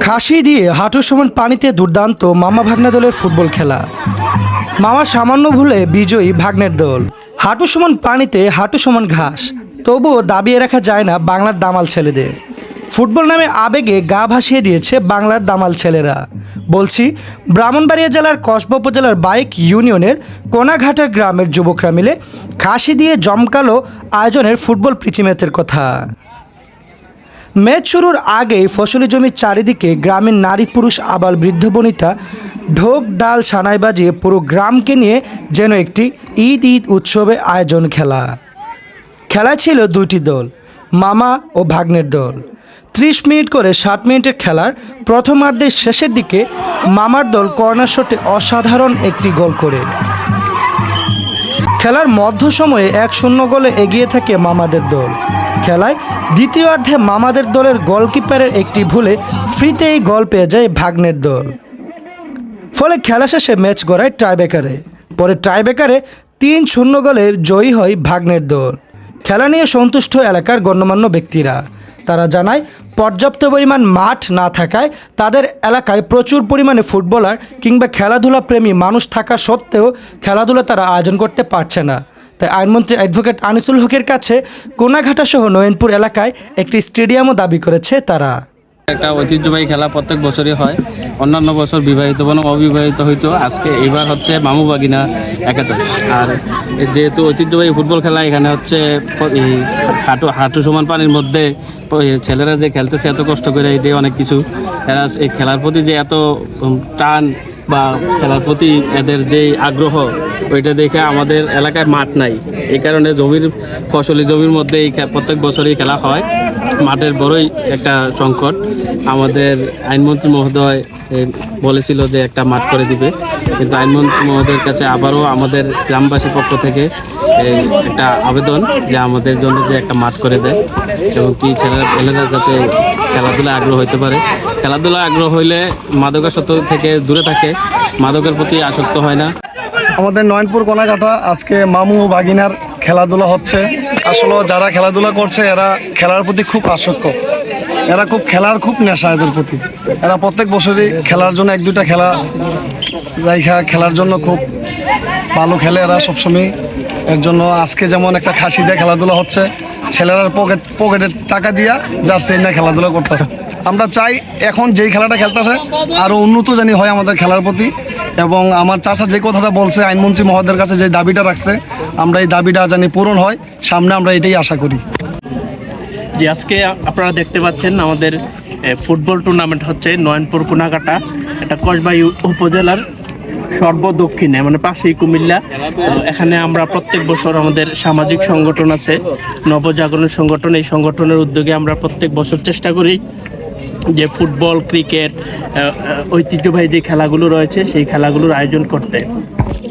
খাসি দিয়ে হাঁটু সমান পানিতে দুর্দান্ত মামা ভাগ্নে দলের ফুটবল খেলা। মামা সামান্য ভুলে বিজয়ী ভাগ্নের দল। হাঁটু সমান পানিতে হাঁটু সমান ঘাস। তবুও দাবিয়ে রাখা যায় না বাংলার দামাল ছেলেদের। ফুটবল নামে আবেগে গা ভাসিয়ে দিয়েছে বাংলার দামাল ছেলেরা। বলছি, ব্রাহ্মণবাড়িয়া জেলার কসবা উপজেলার বাইক ইউনিয়নের কোনাঘাটার গ্রামের যুবকরা মিলে খাসি দিয়ে জমকালো আয়োজনের ফুটবল প্রীতি ম্যাচের কথা। ম্যাচ শুরুর আগেই ফসলি জমির চারিদিকে গ্রামের নারী পুরুষ আবার বৃদ্ধ বনিতা ঢোক, ডাল, ছানাই বাজিয়ে পুরো গ্রামকে নিয়ে যেন একটি ঈদ ঈদ উৎসবে আয়োজন খেলা। খেলা ছিল দুটি দল, মামা ও ভাগ্নের দল। ত্রিশ মিনিট করে ষাট মিনিটের খেলার প্রথমার্ধের শেষের দিকে মামার দল কর্নার শটে অসাধারণ একটি গোল করে। খেলার মধ্য সময়ে এক শূন্য গোলে এগিয়ে থাকে মামাদের দল। খেলায় দ্বিতীয়ার্ধে মামাদের দলের গোলকিপারের একটি ভুলে ফ্রিতেই গোল পেয়ে যায় ভাগ্নের দল। ফলে খেলা শেষে ম্যাচ গড়ায় টাইব্রেকারে। পরে টাইব্রেকারে তিন শূন্য গোলে জয়ী হয় ভাগ্নের দল। খেলা নিয়ে সন্তুষ্ট এলাকার গণ্যমান্য ব্যক্তিরা। তারা জানায় পর্যাপ্ত পরিমাণ মাঠ না থাকায় তাদের এলাকায় প্রচুর পরিমাণে ফুটবলার কিংবা খেলাধুলা প্রেমী মানুষ থাকা সত্ত্বেও খেলাধুলা তারা আয়োজন করতে পারছে না। তাই আইনমন্ত্রী অ্যাডভোকেট আনিসুল হকের কাছে কোনাঘাটাসহ নয়নপুর এলাকায় একটি স্টেডিয়ামও দাবি করেছে তারা। একটা ঐতিহ্যবাহী খেলা প্রত্যেক বছরই হয়। অন্যান্য বছর বিবাহিত বনাম অবিবাহিত হইতো, আজকে এইবার হচ্ছে মামু বাগিনা একাদশ। আর যেহেতু ঐতিহ্যবাহী ফুটবল খেলা, এখানে হচ্ছে হাঁটু হাঁটু সমান পানির মধ্যে ছেলেরা যে খেলতেছে, এত কষ্ট করে এটাই অনেক কিছু। এরা এই খেলার প্রতি যে এত টান বা খেলার প্রতি এদের যে আগ্রহ, ওইটা দেখে আমাদের এলাকায় মাঠ নাই। এই কারণে জমির, ফসলি জমির মধ্যে এই প্রত্যেক বছরই খেলা হয়। মাঠের বড়ই একটা সংকট। আমাদের আইনমন্ত্রী মহোদয় বলেছিল যে একটা মাঠ করে দিবে। কিন্তু আইনমন্ত্রী মহোদয়ের কাছে আবারও আমাদের গ্রামবাসীর পক্ষ থেকে একটা আবেদন যে আমাদের জন্য যে একটা মাঠ করে দেয়। এবং কি ছেলেরা ছেলেরা যাতে খেলাধুলায় আগ্রহ হতে পারে। খেলাধুলা আগ্রহ হইলে মাদকাসক্ত থেকে দূরে থাকে। মাদকের প্রতি আসক্ত হয় না। আমাদের নয়নপুর কোনাঘাটা, আজকে মামু বাগিনার খেলাধুলা হচ্ছে। আসলে যারা খেলাধুলা করছে, এরা খেলার প্রতি খুব আসক্ত। এরা খুব খেলার খুব নেশা এদের প্রতি। এরা প্রত্যেক বছরই খেলার জন্য এক দুইটা খেলা রাইখা খেলার জন্য খুব ভালো খেলে এরা সবসময় এর জন্য আজকে যেমন একটা খাসি দিয়ে খেলাধুলা হচ্ছে, ছেলেরা পকেট পকেটের টাকা দিয়া জার্সি না খেলাধুলা করতেছে। আমরা চাই এখন যেই খেলাটা খেলতেছে আরও উন্নত জানি হয় আমাদের খেলার প্রতি। এবং আমার চাচা যে কথাটা বলছে, আইনমন্ত্রী মহোদয়ের কাছে যে দাবিটা রাখছে, আমরা এই দাবিটা জানি পূরণ হয়। সামনে আমরা এটাই আশা করি। যে আজকে আপনারা দেখতে পাচ্ছেন আমাদের ফুটবল টুর্নামেন্ট হচ্ছে নয়নপুর কুনাকাটা এটা কসবাই উপজেলার সর্বদক্ষিণে মানে পাশেই কুমিল্লা। এখানে আমরা প্রত্যেক বছর আমাদের সামাজিক সংগঠন আছে, নবজাগরণ সংগঠন, এই সংগঠনের উদ্যোগে আমরা প্রত্যেক বছর চেষ্টা করি যে ফুটবল, ক্রিকেট ঐতিহ্যবাহী যে খেলাগুলো রয়েছে, সেই খেলাগুলোর আয়োজন করতে।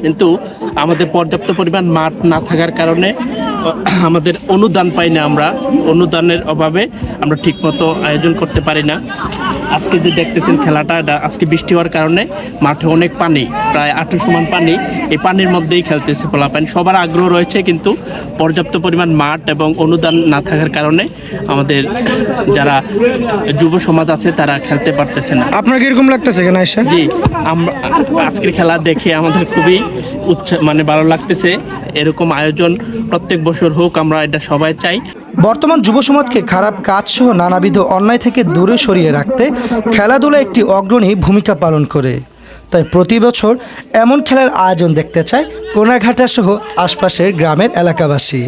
কিন্তু আমাদের পর্যাপ্ত পরিমাণ মাঠ না থাকার কারণে আমাদের অনুদান পাই না আমরা। অনুদানের অভাবে আমরা ঠিকমতো আয়োজন করতে পারি না। আজকে যে দেখতেছেন খেলাটা আজকে বৃষ্টি হওয়ার কারণে মাঠে অনেক পানি প্রায় আটু সমান পানি এই পানির মধ্যেই খেলতেছে পোলাপান সবার আগ্রহ রয়েছে কিন্তু পর্যাপ্ত পরিমাণ মাঠ এবং অনুদান না থাকার কারণে আমাদের যারা যুব সমাজ আছে তারা খেলতে পারতেছে না। আপনার কীরকম লাগতেছে কেন আয়সা জি আমরা আজকের খেলা দেখে আমাদের খুবই উৎসাহ মানে ভালো লাগতেছে। এরকম আয়োজন প্রত্যেক বছর হোক, আমরা এটা সবাই চাই। বর্তমান যুব সমাজকে খারাপ কাজ সহ নানাবিধ অন্যায় থেকে দূরে সরিয়ে রাখতে খেলাধুলা একটি অগ্রণী ভূমিকা পালন করে। তাই প্রতি বছর এমন খেলার আয়োজন দেখতে চায় কোনাঘাটা সহ আশপাশের গ্রামের এলাকাবাসী।